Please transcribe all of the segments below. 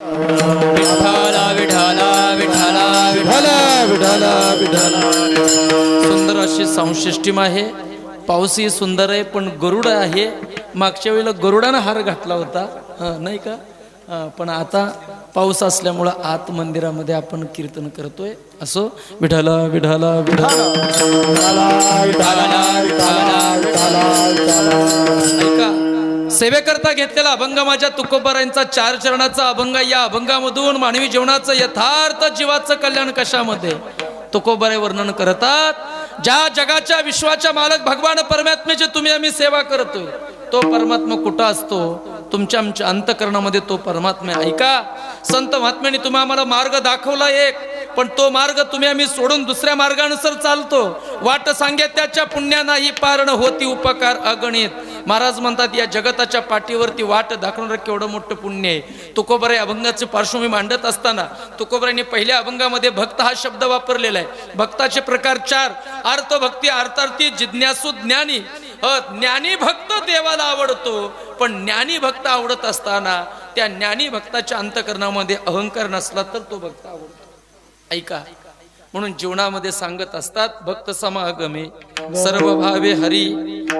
विठाला विठाला विठाला विठाला विठाला विठाला सुंदर अशी संशिष्टीम आहे. पाऊसही सुंदर आहे पण गरुड आहे. मागच्या वेळेला गरुडानं हार घातला होता. हं, नाही का? हं, पण आता पाऊस असल्यामुळं आत मंदिरामध्ये आपण कीर्तन करतोय. असो विठाला विठाला विठाला ऐका सेवेकरता घेतलेला अभंग माझ्या तुकोबरांचा चार चरणाचा अभंग या अभंगामधून मानवी जीवनाचं यथार्थ जीवाचं कल्याण कशामध्ये? तुकोबाराय वर्णन करतात ज्या जगाच्या विश्वाच्या मालक भगवान परमात्म्याची तुम्ही आम्ही सेवा करतोय तो परमात्मा कुठं असतो? तुमच्या आमच्या अंतकरणामध्ये तो परमात्मा आहे. ऐका संत महात्म्याने तुम्ही आम्हाला मार्ग दाखवला एक पण तो मार्ग तुम्ही आम्ही सोडून दुसऱ्या मार्गानुसार चालतो. वाट सांगे त्याच्या पुण्यानाही पारण होती उपकार अगणित. महाराज म्हणतात या जगताच्या पाठीवरती वाट दाखवणारं केवढं मोठं पुण्य आहे. तुकोबरे अभंगाचे पार्श्वभूमी मांडत असताना तुकोबऱ्यांनी पहिल्या अभंगामध्ये भक्त हा शब्द वापरलेला आहे. भक्ताचे प्रकार चार. अर्थ भक्ती अर्थार्थी जिज्ञासू ज्ञानी. ज्ञानी भक्त देवाला आवडतो पण ज्ञानी भक्त आवडत असताना त्या ज्ञानी भक्ताच्या अंतकरणामध्ये अहंकार नसला तर तो भक्त आवडतो. ऐका. म्हणून जीवनामध्ये सांगत असतात भक्त समागमे सर्व भावे हरी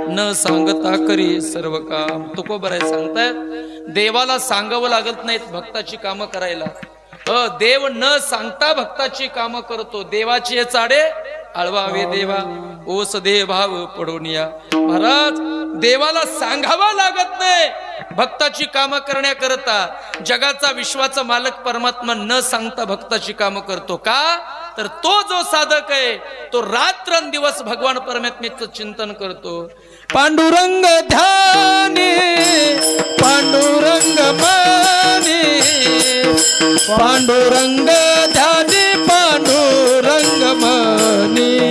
न सांगता करी सर्व काम. तुकोबर आहे सांगतायत देवाला सांगावं लागत नाहीत भक्ताची कामं करायला. अ देव न सांगता भक्ताची कामं करतो. देवाची हे चाडे आळवावे देवा. ओस दे भाव पडोनिया महाराज देवाला सांगावा लागत नाही भक्ताची कामं करण्याकरता. जगाचा विश्वाचा मालक परमात्मा न सांगता भक्ताची कामं करतो का? तर तो जो साधक आहे तो रात्रंदिवस भगवान परमात्म्याचं चिंतन करतो. पांडुरंग ध्याने पांडुरंग माने पांडुरंग ध्याने पांडुरंग मनी।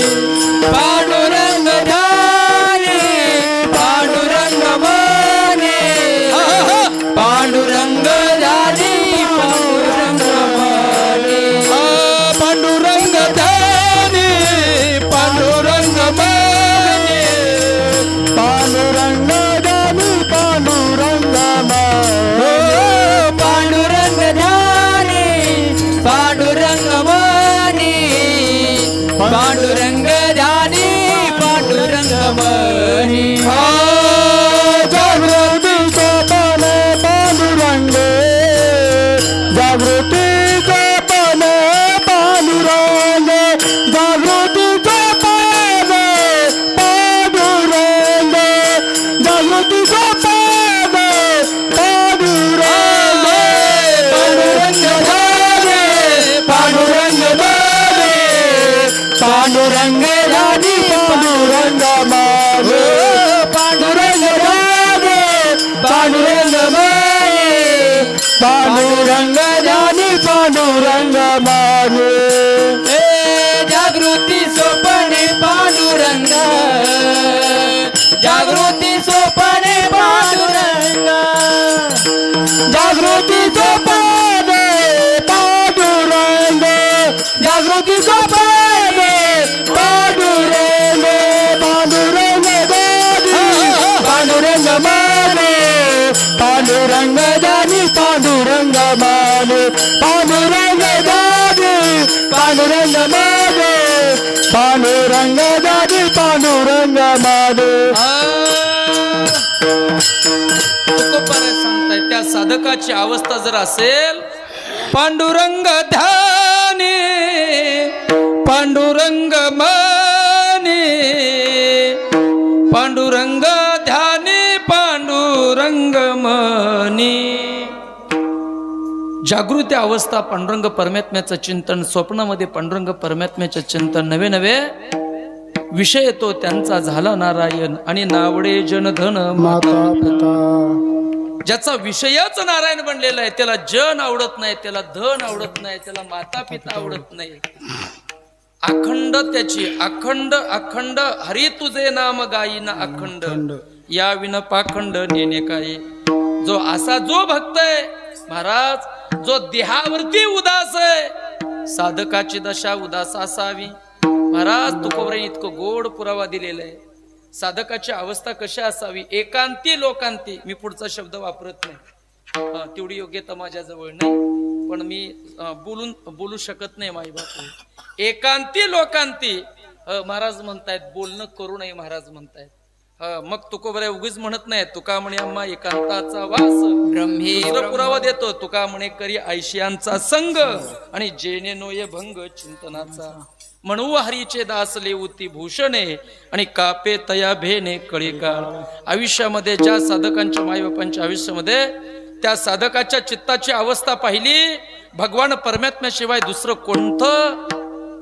जागृतीचा पान पांडुरंग जागृती सोपन पांडुरंग जागृती सोपन पांडुरंग पांडुरंग धारे पांडुरंग धारे पांडुरंग राणी पांडुरंग मागे. पांडुरंग राणे पांडुरंग मागे. पांडुरंग जागृती सोपाने पांडुरंग जागृती सोपाने पांडुरंग पांडुरंग पांडुरंग माने पांडुरंग दानी पांडुरंग माने पांडुरंग दानी पांडुरंग माने पांडुरंग दानी पांडुरंग माने. साधकाची अवस्था जर असेल पांडुरंग ध्याने पांडुरंग माने पांडुरंग ध्याने पांडुरंग मने. जागृती अवस्था पांडुरंग परमात्म्याचं चिंतन स्वप्नामध्ये पांडुरंग परमात्म्याचं चिंतन नवे नवे विषय तो त्यांचा झाला नारायण आणि नावडे जनधन माता पिता. ज्याचा विषयच नारायण बनलेला आहे त्याला जन आवडत नाही त्याला धन आवडत नाही त्याला माता पिता आवडत नाही. अखंड त्याची अखंड अखंड हरी तुझे नाम गायीना अखंड. या विन पाखंड नेणे काय? जो असा जो भक्त आहे महाराज जो देहावरती उदास आहे साधकाची दशा उदास असावी. महाराज तुकोबराने इतकं गोड पुरावा दिलेला आहे. साधकाची अवस्था कशी असावी? एकांती लोकांती. मी पुढचा शब्द वापरत नाही. तेवढी योग्यता माझ्याजवळ नाही. पण मी बोलून बोलू शकत नाही माई बापू. एकांती लोकांती. महाराज म्हणतायत बोलणं करू नये महाराज म्हणतायत. मग तुको बरे उगीच म्हणत नाही तुका म्हणे आम्हा एकांताचा वास. पुरावा देतो तुका म्हणे करी आयशियांचा संग. आणि जेने नोये भंग चिंतनाचा. म्हणू हरीचे दासले उती भूषणे आणि कापे तया भेने कळी काळ आयुष्यामध्ये ज्या साधकांच्या माईबापांच्या आयुष्यामध्ये त्या साधकाच्या चित्ताची अवस्था पाहिली भगवान परमात्म्याशिवाय दुसरं कोणतं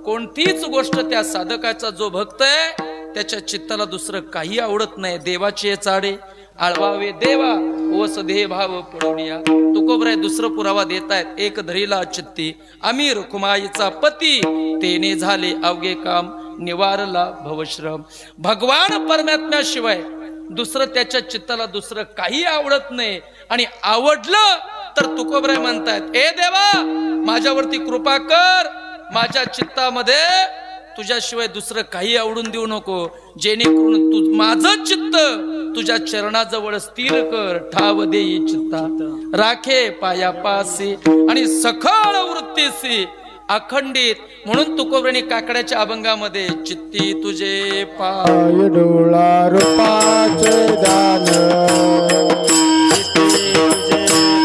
कोणतीच गोष्ट त्या साधकाचा जो भक्त आहे त्याच्या चित्ताला दुसरं काही आवडत नाही. देवाचे चाडे आळवावे देवा ओस देह भाव पडूया तुकोबराय दुसरं पुरावा देतायत एक धरीला चित्ती. आम्ही रुखुमाईचा पती तेने झाले अवघे काम निवारला भवश्रम. भगवान परमात्म्याशिवाय दुसरं त्याच्या चित्ताला दुसरं काही आवडत नाही. आणि आवडलं तर तुकोबराय म्हणतायत ए देवा माझ्यावरती कृपा कर. माझ्या चित्तामध्ये तुझ्याशिवाय दुसरं काही आवडून देऊ नको. जेणेकरून तू माझं चित्त तुझ्या चरणाजवळ स्थिर कर ठाव देई चित्ता राखे पायापासी आणि सखळ वृत्तीसी. अखंडित म्हणून तुकोबराने काकड्याच्या अभंगामध्ये चित्ती तुझे पाय डोळा रूपाचे दान.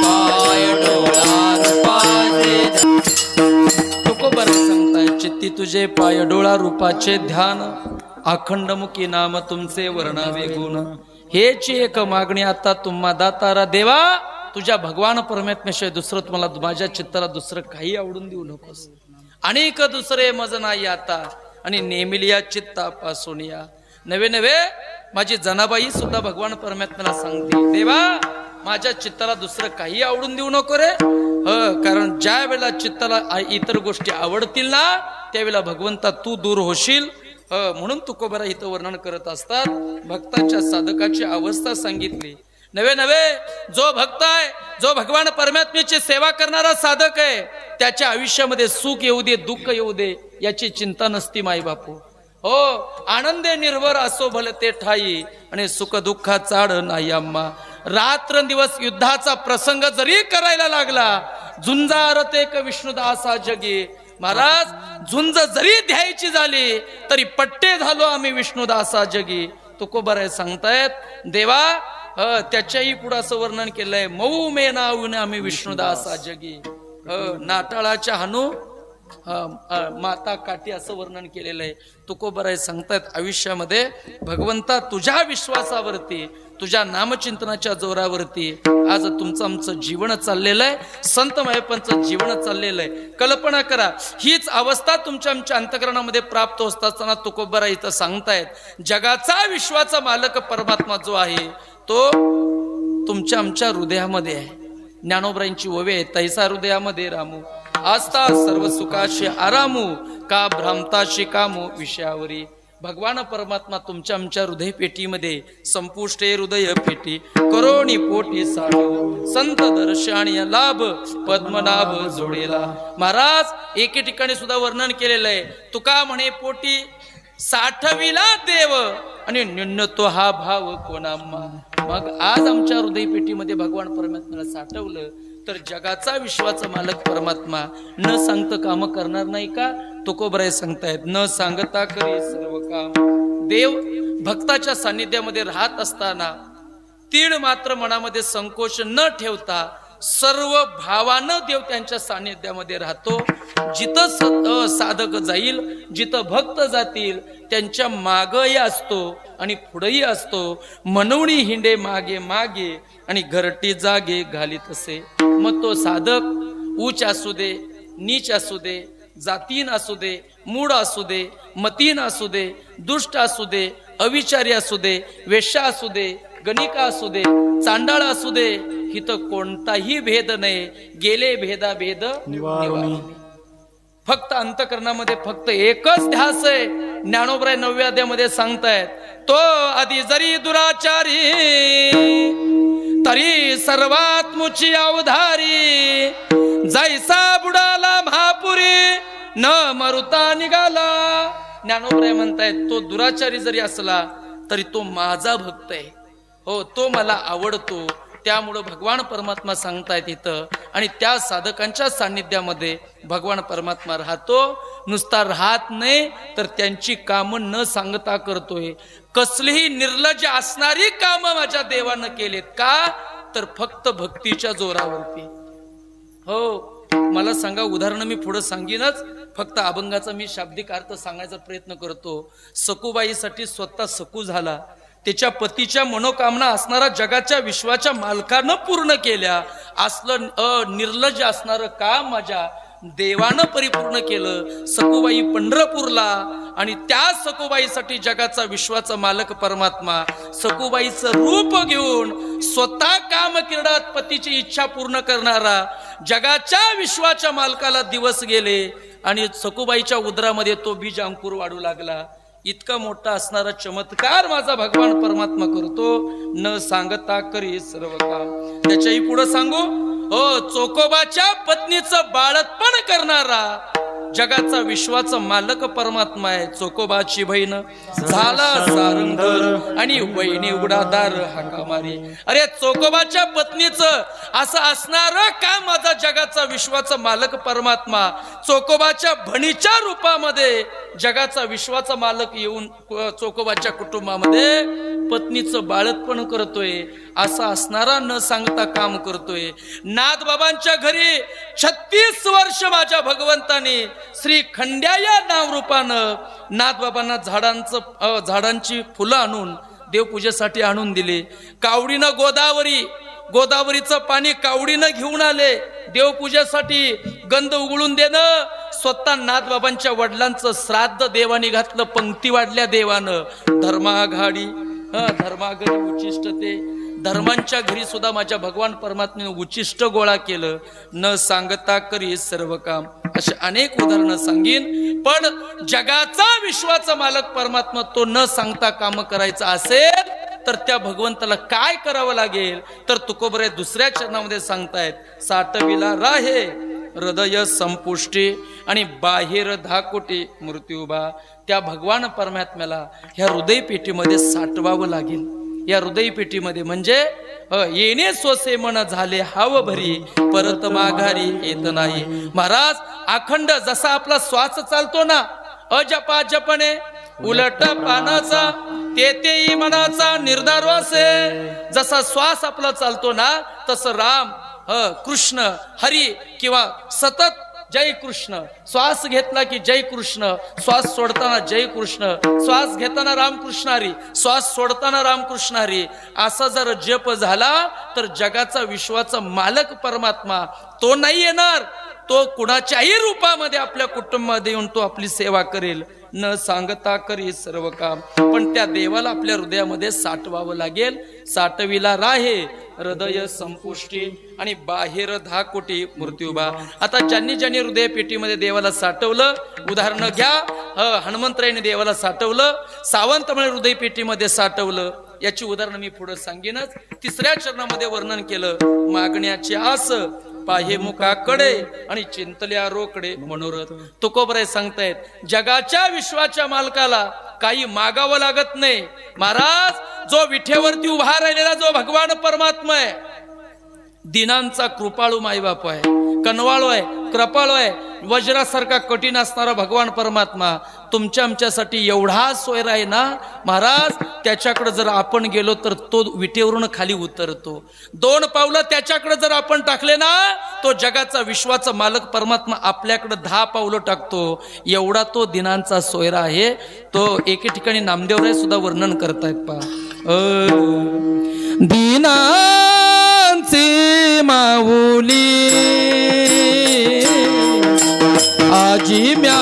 पाय तुझे पाय डोळा रूपाचे ध्यान. अखंडमुखी नाम तुमचे वर्णावे गुण. हेची एक मागणी आता तुम्हा दातारा देवा तुझ्या भगवान परमात्म्याशिवाय दुसरं तुम्हाला माझ्या चित्ताला दुसरं काही आवडून देऊ नकोस. अनेक दुसरे मज नाही आता. आणि नेमिलिया चित्तापासून या. नवे नवे माझी जनाबाई सुद्धा भगवान परमात्म्याला सांगते देवा माझ्या चित्ताला दुसरं काही आवडून देऊ नको रे. ह कारण ज्या वेळेला चित्ताला इतर गोष्टी आवडतील ना त्यावेळेला भगवंता तू दूर होशील. म्हणून तुकोबरा इथं वर्णन करत असतात भक्ताच्या साधकाची अवस्था सांगितली. नवे नवे जो भक्त आहे जो भगवान परमात्म्याची सेवा करणारा साधक आहे त्याच्या आयुष्यामध्ये सुख येऊ दे दुःख येऊ दे याची चिंता नसती माई बापू हो आनंदे निर्भर असो भले ते ठाई आणि सुख दुःखा चाड नाही अम्मा. रात्र दिवस युद्धाचा प्रसंग जरी करायला लागला झुंजार ते क विष्णुदासा जगे महाराज झुंज जरी द्यायची झाली तरी पट्टे झालो आम्ही विष्णुदासा जगी. तुकोबर आहे सांगतायत देवा त्याच्याही पुढे असं वर्णन केलंय मऊ मे नाऊन आम्ही विष्णुदासा जगी. अ, नाटाळाच्या हनू माता काठी असं वर्णन केलेलं आहे. तुकोबराय सांगतायत आयुष्यामध्ये भगवंता तुझ्या विश्वासावरती तुझ्या नामचिंतनाच्या जोरावरती आज तुमचं आमचं जीवन चाललेलं आहे. संत मायपांचं जीवन चाललेलं आहे. कल्पना करा हीच अवस्था तुमच्या आमच्या अंतकरणामध्ये प्राप्त होत असताना तुकोबरा इथं सांगतायत जगाचा विश्वाचा मालक परमात्मा जो आहे तो तुमच्या आमच्या हृदयामध्ये आहे. ज्ञानोबरांची ओवे आहे, तैसा हृदयामध्ये रामू. आस्था सर्व सुखाशी आरामू का भ्रमताशी कामू विषयावरी. भगवान परमात्मा तुमच्या आमच्या हृदय पेटीमध्ये संपुष्टे हृदय पेटी करोणी पोटी साडो संत दर्शनी लाभ पद्मनाभ जोडेला. महाराज एके ठिकाणी सुद्धा वर्णन केलेलं आहे तुका म्हणे पोटी साठविला देव आणि न्यून तो हा भाव कोणाम्मा मग आज आमच्या हृदय पेटीमध्ये भगवान परमात्म्याला साठवलं तर जगाचा विश्वाचा मालक परमात्मा. न सांगत काम करणार नाही का? तुकोबराय सांगतायत न सांगता करी सर्व काम. देव भक्ताच्या सान्निध्यामध्ये राहत असताना तीळ मात्र मनामध्ये संकोच न ठेवता सर्व भावानं देव त्यांच्या सान्निध्यामध्ये राहतो जिथं स- साधक जाईल जिथं भक्त जातील त्यांच्या मागही असतो आणि पुढेही असतो मनवणी हिंडे मागे मागे आणि घरटी जागे घालीत असे मग तो साधक उच असू दे नीच असू दे जातीन असू दे मूड असू दे मतीन असू दे दुष्ट असू दे अविचारी असू दे वेश्या असू दे गणिका असू दे चांडाळ असू दे इथं कोणताही भेद नाही. गेले भेदा भेद. फक्त अंतकरणामध्ये फक्त एकच ध्यास आहे. ज्ञानोबराय नवव्या अध्यामध्ये सांगतायत तो आधी जरी दुराचारी तरी सर्वात मुची अवधारी. जैसा बुडाला महापुरी न मरुता निघाला. ज्ञानोबराय म्हणतायत तो दुराचारी जरी असला तरी तो माझा भक्त आहे. हो तो मला आवडतो. त्यामुळं भगवान परमात्मा सांगतायत इथं. आणि त्या साधकांच्या सान्निध्यामध्ये भगवान परमात्मा राहतो. नुसता राहत नाही तर त्यांची कामं न सांगता करतोय. कसलीही निर्लज्ज असणारी कामं माझ्या देवानं केलेत का? तर फक्त भक्तीच्या जोरावरती. हो मला सांगा उदाहरण मी पुढे सांगीनच. फक्त अभंगाचा मी शाब्दिक अर्थ सांगायचा प्रयत्न करतो. सकुबाईसाठी स्वतः सकू झाला. त्याच्या पतीच्या मनोकामना असणारा जगाच्या विश्वाच्या मालकानं पूर्ण केल्या. असलं अ, निर्लज्ज असणारं काम माझ्या देवानं परिपूर्ण केलं. सकुबाई पंढरपूरला आणि त्या सकुबाईसाठी जगाचा विश्वाचा मालक परमात्मा. सकुबाईचं रूप घेऊन स्वतः काम किरडात पतीची इच्छा पूर्ण करणारा जगाच्या विश्वाच्या मालकाला दिवस गेले आणि सकुबाईच्या उदरामध्ये तो बीज अंकुर वाढू लागला. इतका मोठा असणारा चमत्कार माझा भगवान परमात्मा करतो. न सांगता करी सर्व काम त्याच्याही पुढे सांगू हो चोकोबाच्या पत्नीचं बाळतपण करणारा जगाचा विश्वाचा मालक परमात्मा आहे चोकोबाची बहीण. झाला सारंगर आणि वहिनी उडादार हाका मारी अरे चोकोबाच्या पत्नीचं असं असणार का माझा जगाचा विश्वाचा मालक परमात्मा? चोकोबाच्या भणीच्या रूपामध्ये जगाचा विश्वाचा मालक येऊन चोकोबाच्या कुटुंबामध्ये पत्नीचं बाळतपण करतोय असा असणारा न सांगता काम करतोय. नाथ बाबांच्या घरी छत्तीस वर्ष माझ्या भगवंताने श्री खंड्या या नाव रूपानं नाथ बाबांना झाडांचं झाडांची फुलं आणून देवपूजेसाठी आणून दिले. कावडीनं गोदावरी गोदावरीचं पाणी कावडीनं घेऊन आले. देवपूजेसाठी गंध उघडून देणं स्वतः नाथबाबांच्या वडिलांचं श्राद्ध देवाने घातलं पंक्ती वाढल्या देवानं. धर्माघाडी हा धर्माघरी उच्चिष्ट ते. धर्मांच्या घरी सुद्धा माझ्या भगवान परमात्मेने उच्चिष्ट गोळा केलं. न सांगता करी सर्व काम. असे अनेक उदाहरणं सांगीन. पण जगाचा विश्वाचा मालक परमात्मा तो न सांगता काम करायचं असेल तर त्या भगवंताला काय करावं लागेल? तर तुकोबरे दुसऱ्या चरणामध्ये सांगतायत साठविला राहे हृदय संपुष्टी आणि बाहेर धाकोटी उभा. त्या भगवान परमात्म्याला ह्या हृदयपेटीमध्ये साठवावं लागेल. या हृदयपेटीमध्ये म्हणजे येणे सोसे मन झाले हाव भरी परत माघारी येत नाही. महाराज अखंड जसा आपला श्वास चालतो ना अजपा जपणे उलट पानाचा ते मनाचा निर्धार वासे. जसा श्वास आपला चालतो ना तस राम कृष्ण हरी किंवा सतत जय कृष्ण. श्वास घेतला की जय कृष्ण. श्वास सोडताना जय कृष्ण. श्वास घेताना रामकृष्ण हरी. श्वास सोडताना रामकृष्ण हरी. असा जर जप झाला तर जगाचा विश्वाचा मालक परमात्मा तो नाही येणार. तो कुणाच्याही रूपामध्ये आपल्या कुटुंबामध्ये येऊन तो आपली सेवा करेल. न सांगता करी सर्व काम. पण त्या देवाला आपल्या हृदयामध्ये साठवावं लागेल. साठविला राहे हृदय संपुष्टी आणि बाहेर दहा कोटी मृत्यूबा आता ज्यांनी ज्यांनी हृदय पेटीमध्ये देवाला साठवलं उदाहरण घ्या. ह, हनुमंतरायने देवाला साठवलं सावंतमुळे हृदय पेटीमध्ये साठवलं. याची उदाहरणं मी पुढे सांगेनच. तिसऱ्या चरणामध्ये वर्णन केलं मागण्याची आस पाहे मुखाकडे आणि चिंतल्या रोकडे मनोरथ. तुकोबरे सांगतायत जगाच्या विश्वाच्या मालकाला काही मागावं लागत नाही. महाराज जो विठेवरती उभा राहिलेला जो भगवान परमात्मा आहे दिनांचा कृपाळू माईबाप आहे कनवाळू आहे कृपाळू आहे वज्रासारखा कठीण असणारा भगवान परमात्मा. तुमच्या आमच्यासाठी एवढा सोयर आहे ना महाराज त्याच्याकडे जर आपण गेलो तर तो विटेवरून खाली उतरतो. दोन पावलं त्याच्याकडे जर आपण टाकले ना तो जगाचा विश्वाचा मालक परमात्मा आपल्याकडे दहा पावलं टाकतो. एवढा तो दिनांचा सोयरा आहे. तो एके ठिकाणी नामदेवराय सुद्धा वर्णन करतायत पा दिनांचे माऊली आजी म्या